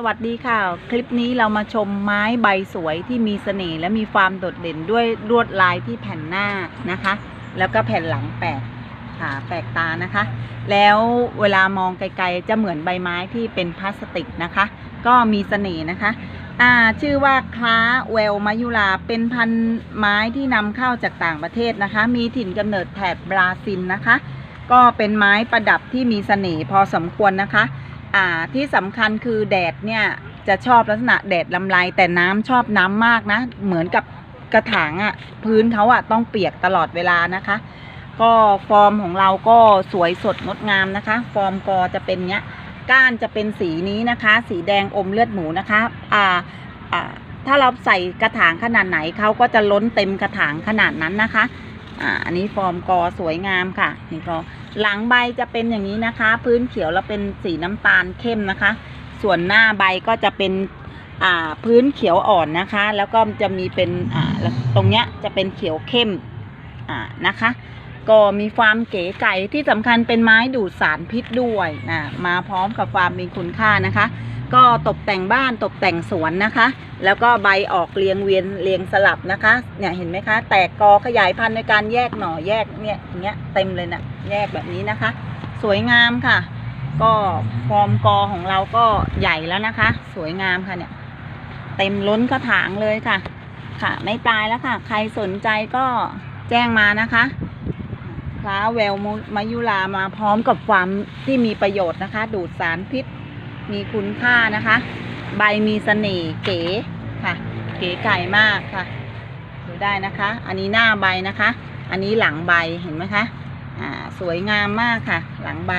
สวัสดีค่ะ คลิปนี้เรามาชมไม้ใบสวยที่มีเสน่ห์และมีความโดดเด่นด้วยลวดลายที่แผ่นหน้านะคะ แล้วก็แผ่นหลังแปลกค่ะแปลกตานะคะ แล้วเวลามองไกลๆจะเหมือนใบไม้ที่เป็นพลาสติกนะคะ ก็มีเสน่ห์นะคะอ่าชื่อว่าคล้าเวลมายุราเป็นพันธุ์ไม้ที่นำเข้าจากต่างประเทศนะคะ มีถิ่นกำเนิดแถบบราซิลนะคะ ก็เป็นไม้ประดับที่มีเสน่ห์พอสมควรนะคะ อ่าที่สำคัญคือแดดเนี่ยจะชอบลักษณะแดดลำไรแต่น้ำชอบน้ำมากนะ เหมือนกับกระถางอะ่ะพื้นเขาอะ่ะต้องเปียกตลอดเวลานะคะ ก็ฟอร์มของเราก็สวยสดงดงามนะคะ ฟอร์มกอจะเป็นเนี้ยก้านจะเป็นสีนี้นะคะ สีแดงอมเลือดหมูนะคะอ่าอ่าถ้าเราใส่กระถางขนาดไหนเขาก็จะล้นเต็มกระถางขนาดนั้นนะคะ อ่าอันนี้ฟอร์มกอสวยงามค่ะนี่ก็หลังใบจะเป็นอย่างนี้นะคะ พื้นเขียวแล้วเป็นสีน้ำตาลเข้มนะคะ ส่วนหน้าใบก็จะเป็นอ่าพื้นเขียวอ่อนนะคะ แล้วก็จะมีเป็นอ่าตรงเนี้ยจะเป็นเขียวเข้มอ่านะคะ ก็มีความเก๋ไก๋ที่สำคัญเป็นไม้ดูดสารพิษด้วยนะมาพร้อมกับความมีคุณค่านะคะ ก็ตกแต่งบ้านตกแต่งสวนนะคะ แล้วก็ใบออกเรียงเวียนเรียงสลับนะคะเนี่ยเห็นไหมคะ แตกกอขยายพันธุ์ในการแยกหน่อแยกเนี่ยอย่างเงี้ยเต็มเลยนะแยกแบบนี้นะคะ สวยงามค่ะ ก็ฟอร์มกอของเราก็ใหญ่แล้วนะคะ สวยงามค่ะเนี่ยเต็มล้นกระถางเลยค่ะ ค่ะ ไม่ตายแล้วค่ะ ใครสนใจก็แจ้งมานะคะ คล้าแววมายุรามาพร้อมกับความที่มีประโยชน์นะคะ ดูดสารพิษ มีคุณค่านะคะ ใบมีเสน่ห์เก๋ค่ะ เก๋ไก่มากค่ะ ดูได้นะคะ อันนี้หน้าใบนะคะ อันนี้หลังใบเห็นไหมคะอ่าสวยงามมากค่ะ หลังใบ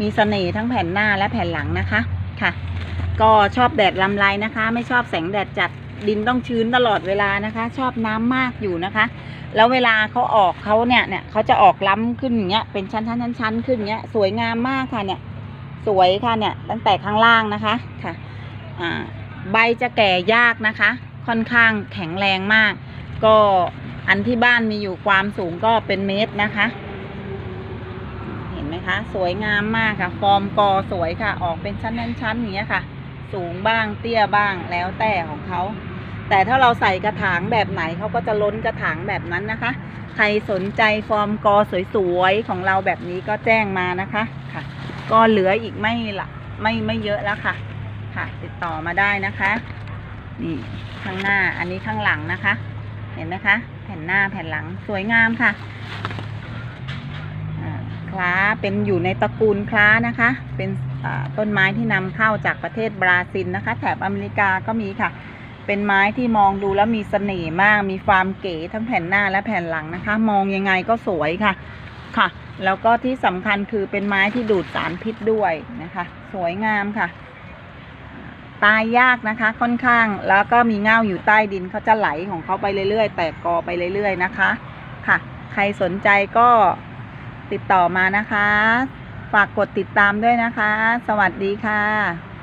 มีเสน่ห์ทั้งแผ่นหน้าและแผ่นหลังนะคะค่ะ ก็ชอบแดดลำไรนะคะ ไม่ชอบแสงแดดจัด ดินต้องชื้นตลอดเวลานะคะ ชอบน้ำมากอยู่นะคะ แล้วเวลาเขาออกเขาเนี่ยเนี่ยเขาจะออกล้ำขึ้นอย่างเงี้ยเป็นชั้นชั้นชั้นชั้นขึ้นอย่างเงี้ยสวยงามมากค่ะเนี่ย สวยค่ะเนี่ยตั้งแต่ข้างล่างนะคะค่ะอ่าใบจะแก่ยากนะคะ ค่อนข้างแข็งแรงมาก ก็อันที่บ้านมีอยู่ความสูงก็เป็นเมตรนะคะ เห็นไหมคะ สวยงามมากค่ะ ฟอร์มกอสวยค่ะ ออกเป็นชั้นๆๆอย่างเงี้ยค่ะ สูงบ้างเตี้ยบ้างแล้วแต่ของเขา แต่ถ้าเราใส่กระถางแบบไหนเขาก็จะล้นกระถางแบบนั้นนะคะ ใครสนใจฟอร์มกอสวยๆของเราแบบนี้ก็แจ้งมานะคะค่ะ ก็เหลืออีกไม่ละไม่ไม่เยอะแล้วค่ะ ค่ะ ติดต่อมาได้นะคะนี่ข้างหน้าอันนี้ข้างหลังนะคะ เห็นไหมคะ แผ่นหน้าแผ่นหลังสวยงามค่ะคล้าเป็นอยู่ในตระกูลคล้านะคะ เป็นต้นไม้ที่นำเข้าจากประเทศบราซิลนะคะ แถบอเมริกาก็มีค่ะ เป็นไม้ที่มองดูแล้วมีเสน่ห์มาก มีความเก๋ทั้งแผ่นหน้าและแผ่นหลังนะคะ มองยังไงก็สวยค่ะ ค่ะ แล้วก็ที่สำคัญคือเป็นไม้ที่ดูดสารพิษด้วยนะคะ สวยงามค่ะ ตายยากนะคะ ค่อนข้าง แล้วก็มีเง่าอยู่ใต้ดินเขาจะไหลของเขาไปเรื่อยๆ แตกกอไปเรื่อยๆนะคะ ค่ะ ใครสนใจก็ติดต่อมานะคะ ฝากกดติดตามด้วยนะคะ สวัสดีค่ะ